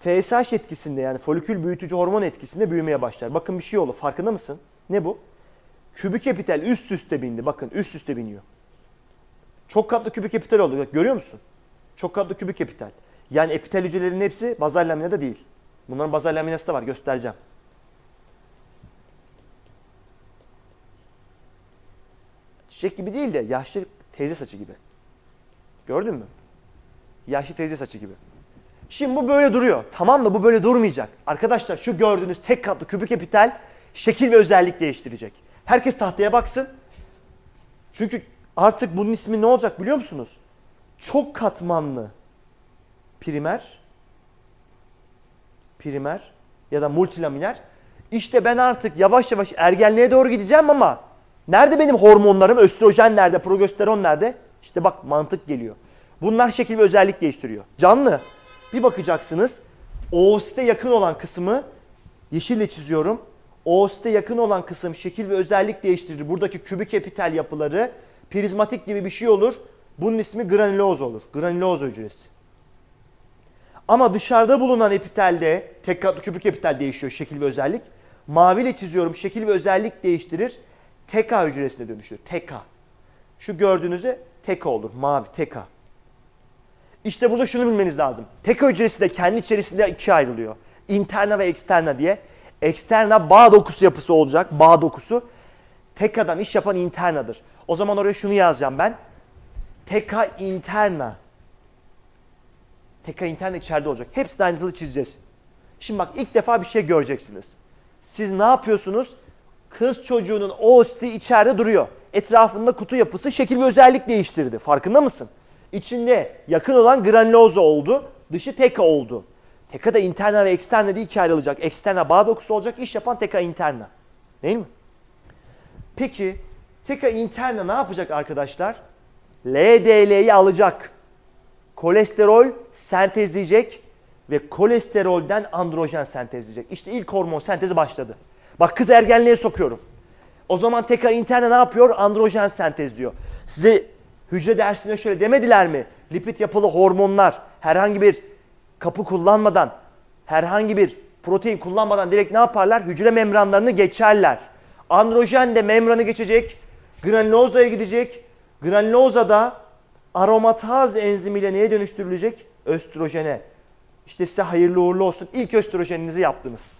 FSH etkisinde yani folikül büyütücü hormon etkisinde büyümeye başlar. Bakın bir şey oldu farkında mısın? Ne bu? Kübik epitel üst üste bindi. Bakın üst üste biniyor. Çok katlı kübik epitel oldu. Bak, Görüyor musun? Çok katlı kübik epitel. Yani epitel hücrelerinin hepsi bazal laminada değil. Bunların bazal laminası da var göstereceğim. Çiçek gibi değil de yaşlı teyze saçı gibi. Gördün mü? Yaşlı teyze saçı gibi. Şimdi bu böyle duruyor. Tamam da bu böyle durmayacak. Arkadaşlar şu gördüğünüz tek katlı kübik epitel şekil ve özellik değiştirecek. Herkes tahtaya baksın. Çünkü artık bunun ismi ne olacak biliyor musunuz? Çok katmanlı primer, primer ya da multilaminer. İşte ben artık yavaş yavaş ergenliğe doğru gideceğim ama nerede benim hormonlarım? Östrojen nerede? Progesteron nerede? İşte bak mantık geliyor. Bunlar şekil ve özellik değiştiriyor. Canlı. Bir bakacaksınız. Oosite yakın olan kısmı yeşille çiziyorum. Oosite yakın olan kısım şekil ve özellik değiştirir. Buradaki kübik epitel yapıları prizmatik gibi bir şey olur. Bunun ismi granuloz olur. Granuloz hücresi. Ama dışarıda bulunan epitelde tek katlı kübik epitel değişiyor şekil ve özellik. Maviyle çiziyorum şekil ve özellik değiştirir. TK hücresine dönüşür. TK. Şu gördüğünüzü TK olur. Mavi TK. İşte burada şunu bilmeniz lazım. TK hücresi de kendi içerisinde ikiye ayrılıyor. Interna ve eksterna diye. Eksterna bağ dokusu yapısı olacak. Bağ dokusu. TK'dan iş yapan internadır. O zaman oraya şunu yazacağım ben. TK interna. TK interna içeride olacak. Hepsini ayrıntılı çizeceğiz. Şimdi bak ilk defa bir şey göreceksiniz. Siz ne yapıyorsunuz? Kız çocuğunun oosti içeride duruyor. Etrafında kutu yapısı şekil ve özellik değiştirdi. Farkında mısın? İçinde yakın olan granuloza oldu. Dışı teka oldu. Teka da interna ve eksterna diye ikiye ayrılacak. Eksterna bağ dokusu olacak. iş yapan teka interna. Değil mi? Peki teka interna ne yapacak arkadaşlar? LDL'yi alacak. Kolesterol sentezleyecek ve kolesterolden androjen sentezleyecek. İşte ilk hormon sentezi başladı. Bak kız ergenliğe sokuyorum. O zaman teka interna ne yapıyor? Androjen sentezliyor. Size hücre dersinde şöyle demediler mi? Lipid yapılı hormonlar herhangi bir kapı kullanmadan, herhangi bir protein kullanmadan direkt ne yaparlar? Hücre membranlarını geçerler. Androjen de membranı geçecek, granulozaya gidecek. Granulozada aromataz enzimiyle neye dönüştürülecek? Östrojene. İşte size hayırlı uğurlu olsun. İlk östrojeninizi yaptınız.